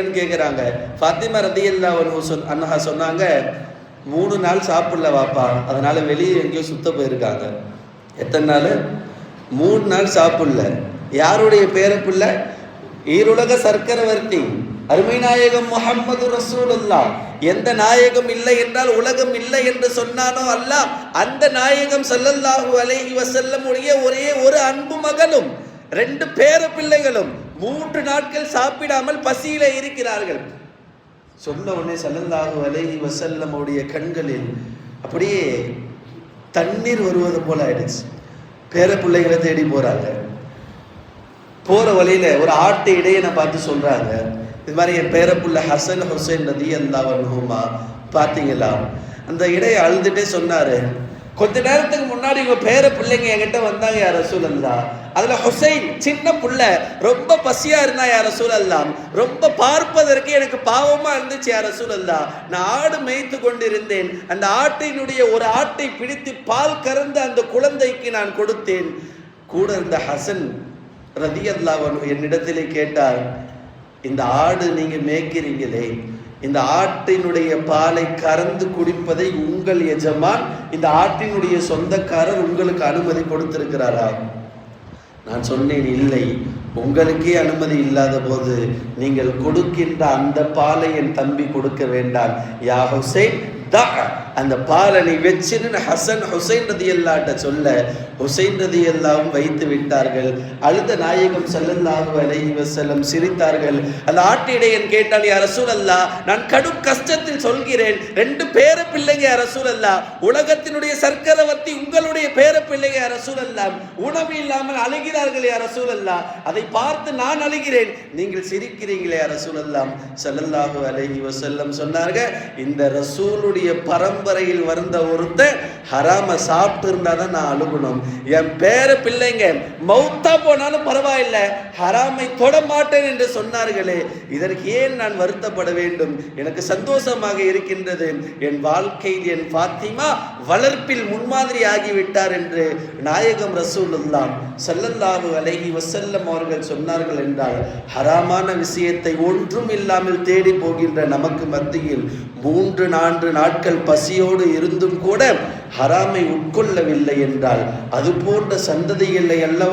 என்னன்னு கேட்குறாங்க ஃபாத்திமா ரதியல்லா ஒரு சொன் அண்ணா சொன்னாங்க மூணு நாள் சாப்பிடல வாப்பா. அதனால வெளியே எங்கேயோ சுத்த போயிருக்காங்க. எத்தனை நாள்? மூணு நாள் சாப்பிடல. யாருடைய பேரப்பிள்ள ஈருலக சர்க்கரவர்த்தி அருமை நாயகம் முகம்மது ரசூலுல்லா எந்த நாயகம் இல்லை என்றால் உலகம் இல்லை என்று சொன்னானோ அல்ல அந்த நாயகம் சல்லல்லாஹு அலைஹி வஸல்லம் உடைய ஒரே ஒரு அன்பு மகனும் ரெண்டு பேர பிள்ளைகளும் மூன்று நாட்கள் சாப்பிடாமல் பசியில இருக்கிறார்கள். சொன்ன உடனே ஸல்லல்லாஹு அலைஹி வசல்லமுடைய உடைய கண்களில் அப்படியே தண்ணீர் வருவது போல ஆயிடுச்சு. பேர பிள்ளைகளை தேடி போறாங்க. போற வழியில ஒரு ஆட்டு இடையனை பார்த்து சொல்றாங்க. இது மாதிரி என் பேரப்புள்ள ஹசன் ஹுசைன் நதி அல்லா வன்ஹுமா பார்த்தீங்களா? அந்த இடையை அழுதுட்டே சொன்னாரு. கொஞ்ச நேரத்துக்கு முன்னாடி இவங்க பேர பிள்ளைங்க என்கிட்ட வந்தாங்க யார் ரசூல் அல்லா அதுல ஹுசைன் சின்ன புள்ள ரொம்ப பசியா இருந்தா யார் ரசூல் ரொம்ப பார்ப்பதற்கு எனக்கு பாவமா இருந்துச்சு யார் ரசூல் அல்லா நான் ஆடு மேய்த்து கொண்டிருந்தேன். அந்த ஆட்டினுடைய ஒரு ஆட்டை பிடித்து பால் கறந்த அந்த குழந்தைக்கு நான் கொடுத்தேன். கூட இருந்த ஹசன் ரதி என்னிடத்திலே கேட்டார் இந்த ஆடு நீங்க மேய்க்கிறீங்களே இந்த ஆட்டினுடைய பாலை கறந்து குடிப்பதை உங்கள் எஜமான் இந்த ஆட்டினுடைய சொந்தக்காரர் உங்களுக்கு அனுமதி கொடுத்திருக்கிறாரா? நான் சொன்னேன் இல்லை. உங்களுக்கே அனுமதி இல்லாத போது நீங்கள் கொடுக்கின்ற அந்த பாலை என் தம்பி கொடுக்க வேண்டாம். யா ஹுசைன் தா. அந்த பாலை நீ வச்சிருன்னு ஹசன் ஹுசைன் ரதி அல்லாட்ட சொல்ல ஹுசைன் ரதி அல்லாவும் வைத்து விட்டார்கள். அழுத நாயகம் செல்லல்லாஹு அலைஹி வஸல்லம் சிரித்தார்கள். அந்த ஆட்டிடையன் கேட்டான் யா ரசூலல்லா நான் கடும் கஷ்டத்தில் சொல்கிறேன். ரெண்டு பேர பிள்ளைங்க யா ரசூலல்லா உலகத்தினுடைய சர்க்கரவர்த்தி உங்களுடைய பேர பிள்ளைங்க அரசூல் ரசூலல்லா உணவு இல்லாமல் அழுகிறார்கள் அரசூல் ரசூலல்லா அதை பார்த்து நான் அழுகிறேன். நீங்கள் சிரிக்கிறீங்களே யா அல்லாம் செல்லல்லாஹு அலைஹி வசல்லம் சொன்னார்கள் இந்த ரசூலுடைய என்னுடைய பரம்பரையில் வந்த ஒருத்தன் ஹராம சாப்பிட்டு இருந்தா தான் நான் அழுகணும். என் பேர பிள்ளைங்க மௌத்தா போனாலும் பரவாயில்ல. ஹராமை தொட மாட்டேன் என்று சொன்னார்களே. இதற்கு ஏன் நான் வருத்தப்பட வேண்டும்? எனக்கு சந்தோஷமாக இருக்கின்றது. என் வாழ்க்கையில் என் பாத்திமா வளர்ப்பில் முன்மாதிரி ஆகிவிட்டார் என்று நாயகம் ரசூலுல்லாம் ஸல்லல்லாஹு அலைஹி வசல்லம் அவர்கள் சொன்னார்கள் என்றால் ஹராமான விஷயத்தை ஒன்றும் இல்லாமல் தேடி போகின்ற நமக்கு மத்தியில் மூன்று நான்கு நாள் நாட்கள் பசியோடு இருந்தும் கூட ஹராமை உட்கொள்ளவில்லை என்றால் அது போன்ற சந்ததிகளை அல்லவா?